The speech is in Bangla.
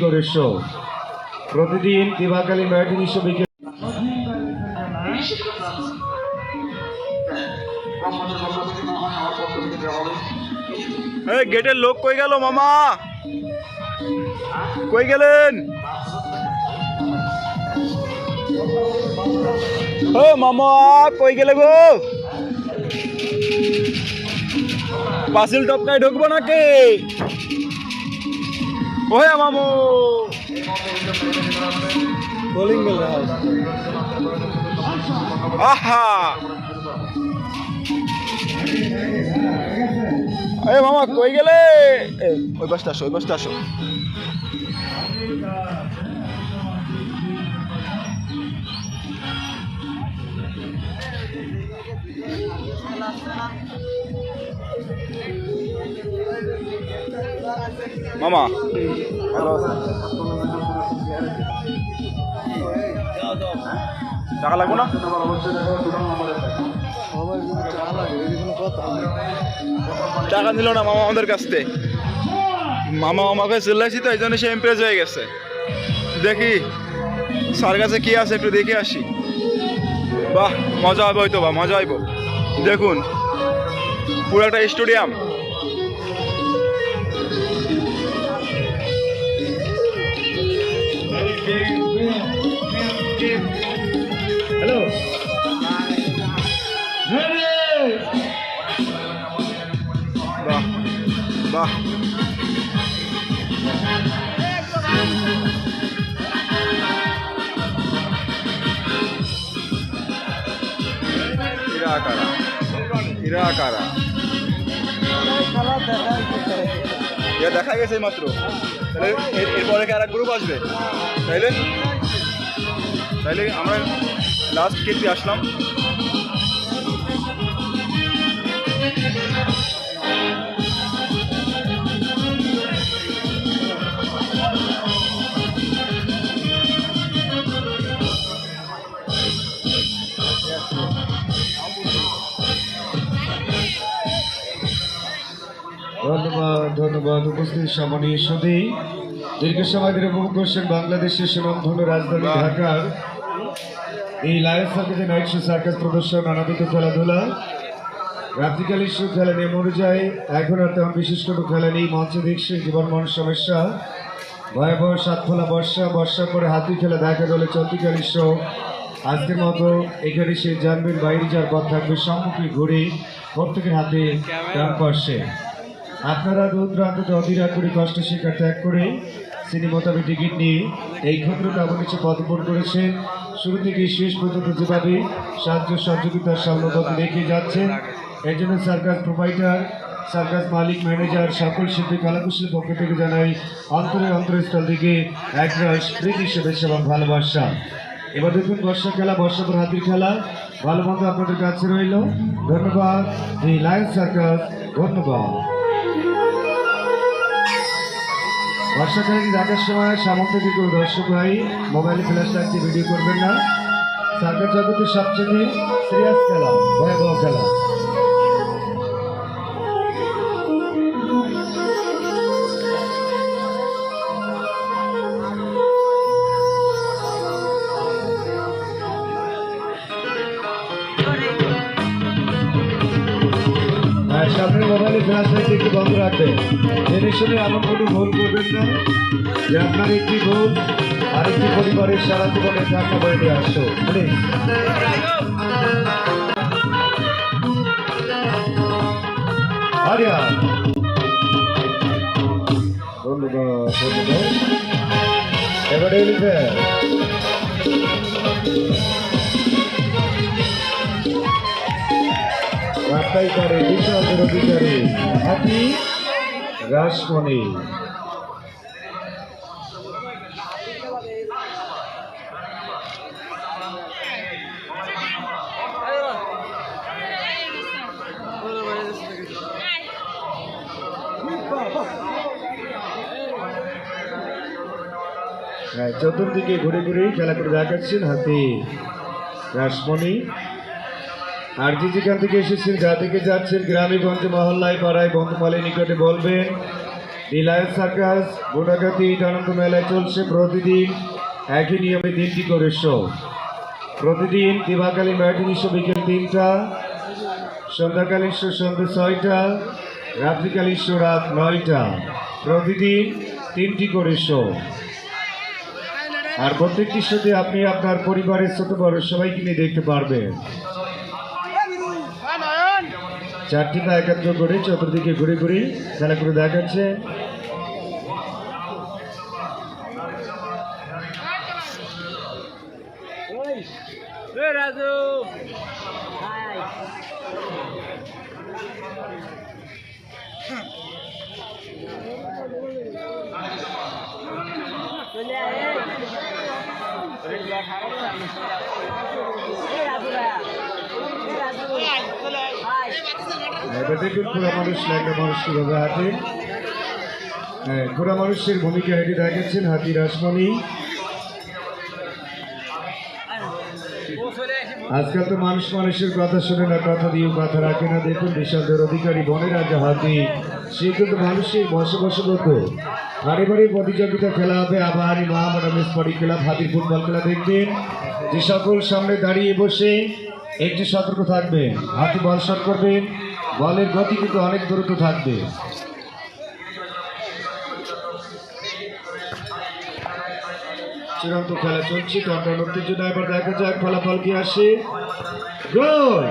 করে শো প্রতিদিন দিবাকালী এই গেটের লোক কই গেল মামা? কই গেলেন? ও মামা, কই গেলে গো? পাসিল টপকায় ঢুকবো নাকি? ওহে মামু বোলিং বেল আহা। এ মামা কই গেলে? ওই বাসটা আসো ওই বাসটা আসো। মামা? টাকা লাগবো না? টাকা নিল না মামা আমাদের কাছ থেকে। মামা আমাকে চিল্লাইছি তো, এই জন্য সে ইমপ্রেস হয়ে গেছে। দেখি, স্যার কাছে কি আছে একটু দেখে আসি। বাহ, মজা হবে হয়তো বা মজা হইব। দেখুন পুরো একটা স্টেডিয়াম বাহ দেখা গেছে মাত্র এরপরে কি আর এক গ্রুপ আসবে? তাইলে? তাইলে আমরা লাস্ট কেসে আসলাম। ধন্যবাদ। উপস্থিত সম্মানীয় সুদী দীর্ঘ সময় ধরে উপভোগ করছেন বাংলাদেশের সুনামধন্য রাজধানী ঢাকার। এই লায়ন সার্কাসে নাইট শো সার্কাস প্রদর্শন নানাবিধ খেলাধুলা। রাত্রিকালীন শো খেলা নিয়ে মরে যায় এখন আর তেমন বিশেষ কোনো খেলা নেই মঞ্চে দেখছেন জীবন মন সমস্যা ভয়াবহ সাতফলা বর্ষা বর্ষা পরে হাতি খেলা দেখা গেলে চলতিকালীন শো আজকের মতো এখানে সে জানবেন বাইরে যাওয়ার পথ থাকবে সম্মুখে ঘুরে প্রত্যেকের হাতে ডান আপনারা দূর দূরান্ত অধীরা করে কষ্ট শিকার ত্যাগ করে সিনেমা মোতাবেক টিকিট নিয়ে এই ক্ষুদ্র কাবনিচে পদপন করেছেন শুরু থেকে শেষ পর্যন্ত যেভাবে সাহায্য সহযোগিতার সামলাবদ্ধ রেখে যাচ্ছেন, এর জন্য সার্কাস প্রোভাইডার, সার্কাস মালিক, ম্যানেজার, সকল শিল্পী, কলাকুশলীর পক্ষ থেকে জানাই অন্তরের অন্তরস্থল থেকে একরাশ প্রীতি, শুভেচ্ছা এবং ভালোবাসা। এবার দেখুন বর্ষা খেলা বর্ষাপুর হাতির খেলা। ভালো মন্দ আপনাদের কাছে রইল। ধন্যবাদ। দি লায়ন সার্কাস, ধন্যবাদ। বর্ষাকালীন দেখার সময় সামন থেকে দর্শক ভাই মোবাইলে ফ্ল্যাশ দিয়ে ভিডিও করবেন না? সার্কাস জগতের সবচেয়ে সিরিয়াস খেলা, ভয়াবহ খেলা। আর সামনের মোবাইলে ফ্ল্যাশ লাইট একটু বন্ধ রাখবেন। জেনে শুনে এমন কোনো ভুল করবেন না যে আপনার একটি ভুল আরেকটি পরিবারের সারা জীবনে করে দিয়ে আসো প্লিজ আরিয়া। লিখে করে বিশ্বাসের অধিকারী হাতি রাসমণি। হ্যাঁ, চতুর্দিকে ঘুরে ঘুরে খেলা করে দেখাচ্ছেন হাতি রাসমণি। আর যে যেখান থেকে এসেছেন, যা থেকে যাচ্ছেন, গ্রামে, গঞ্জে, মহল্লায়, পাড়ায় বন্ধুমালের নিকটে বলবেন, রিলায়েন্স সার্কাস গুণাগাতি আনন্দ মেলায় চলছে প্রতিদিন একই নিয়মে তিনটি করে শো প্রতিদিন দিবাকালীন ম্যাটিনি শো বিকেল তিনটা, সন্ধ্যাকালীন শো সন্ধ্যে ছয়টা, রাত্রিকালীন শো রাত নয়টা। প্রতিদিন তিনটি করে শো আর প্রত্যেকটি শোতে আপনি আপনার পরিবারের ছোট বড় সবাইকে নিয়ে দেখতে পারবেন। চারটি পা একাত্র করে চতুর্দিকে ঘুরে ঘুরে খেলা করে দেখাচ্ছে। রাজু। এবার দেখুন ঘোড়া মানুষ ল্যাংটা মানুষ কীভাবে হাঁটে হ্যাঁ ঘোড়া মানুষের ভূমিকা এটি দেখাচ্ছেন হাতি রাসমণি। আজকাল তো মানুষ মানুষের কথা শুনে না, কথা দিয়েও কথা রাখে না। দেখুন বিষাদের অধিকারী বনে রাজা হাতি, সে কিন্তু মানুষের বসবাস করতো বাড়ি বাড়ি প্রতিযোগিতা খেলা হবে আবার এই মহামারাম স্পটি ক্লাব, হাতির ফুটবল খেলা দেখবেন। যে সকল সামনে দাঁড়িয়ে বসে একটু সতর্ক থাকবে হাতে বল শট করবেন বলের গতি কিন্তু অনেক দ্রুত থাকবে চূড়ান্ত খেলা চলছে টন্টন উত্তেজনা এবার দেখা যাক, ফলাফল কি আসে গোল।